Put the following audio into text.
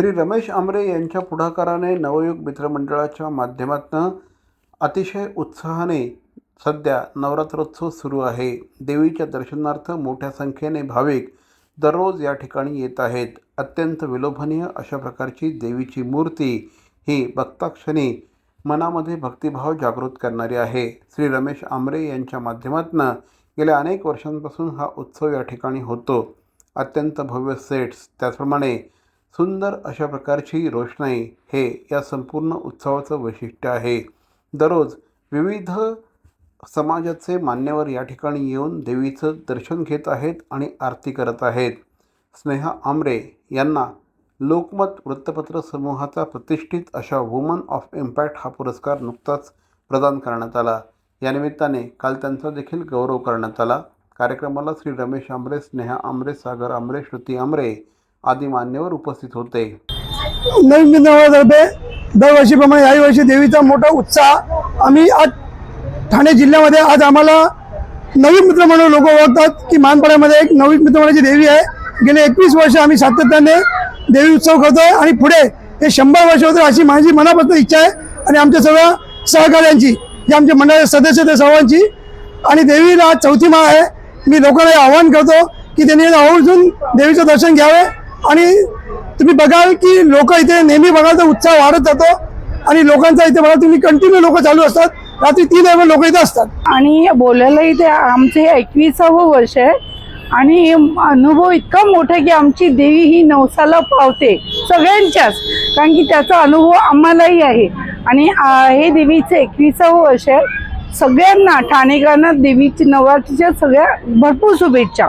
श्री रमेश आमरे यांच्या पुढाकाराने नवयुग मित्रमंडळाच्या माध्यमातून अतिशय उत्साहाने सध्या नवरात्रोत्सव सुरू आहे. देवीच्या दर्शनार्थ मोठ्या संख्येने भाविक दररोज या ठिकाणी येत आहेत. अत्यंत विलोभनीय अशा प्रकारची देवीची मूर्ती ही भक्ताक्षणी मनामध्ये भक्तिभाव जागृत करणारी आहे. श्री रमेश आमरे यांच्या माध्यमातून गेल्या अनेक वर्षांपासून हा उत्सव या ठिकाणी होतो. अत्यंत भव्य सेट्स त्याचप्रमाणे सुंदर अशा प्रकारची रोषणाई हे या संपूर्ण उत्सवाचं वैशिष्ट्य आहे. दररोज विविध समाजाचे मान्यवर या ठिकाणी येऊन देवीचं दर्शन घेत आहेत आणि आरती करत आहेत. स्नेहा आमरे यांना लोकमत वृत्तपत्र समूहाचा प्रतिष्ठित अशा वुमन ऑफ इम्पॅक्ट हा पुरस्कार नुकताच प्रदान करण्यात आला. या निमित्ताने काल त्यांचा देखील गौरव करण्यात आला. कार्यक्रमाला श्री रमेश आमरे स्नेहा आमरे सागर आमरे श्रुती आमरे आदी मान्यवर उपस्थित होते. नवीन मित्रमंडळातर्फे दरवर्षीप्रमाणे याही वर्षी देवीचा मोठा उत्साह आम्ही आज ठाणे जिल्ह्यामध्ये आज आम्हाला नवीन मित्रमंडळ लोक ओळखतात की मानपाड्यामध्ये एक नवीन मित्रमंडळाची देवी आहे. गेले एकवीस वर्ष आम्ही सातत्याने देवी उत्सव करतोय आणि पुढे हे शंभर वर्ष होते अशी माझी मनापासून इच्छा आहे आणि आमच्या सगळ्या सहकार्यांची जे आमच्या मंडळाचे सदस्य ते सर्वांची आणि देवीला आज चौथी माळ आहे. मी लोकांना हे आवाहन करतो की त्यांनी आवर्जून देवीचं दर्शन घ्यावे. आणि तुम्ही बघाल की लोक इथे नेहमी बघाल तर उत्साह वाढत जातो आणि लोकांचा इथे बघाल तुम्ही कंटिन्यू लोक चालू असतात. रात्री तीन वेळा लोक इथे असतात. आणि बोलायलाही ते आमचे एकविसावं वर्ष आहे. आणि अनुभव इतका मोठा की आमची देवी ही नवसाला पावते सगळ्यांच्याच. कारण की त्याचा अनुभव आम्हालाही आहे. आणि हे देवीचं एकविसावं वर्ष आहे. सगळ्यांना ठाणेकरांना देवीची नवरात्रीच्या सगळ्या भरपूर शुभेच्छा.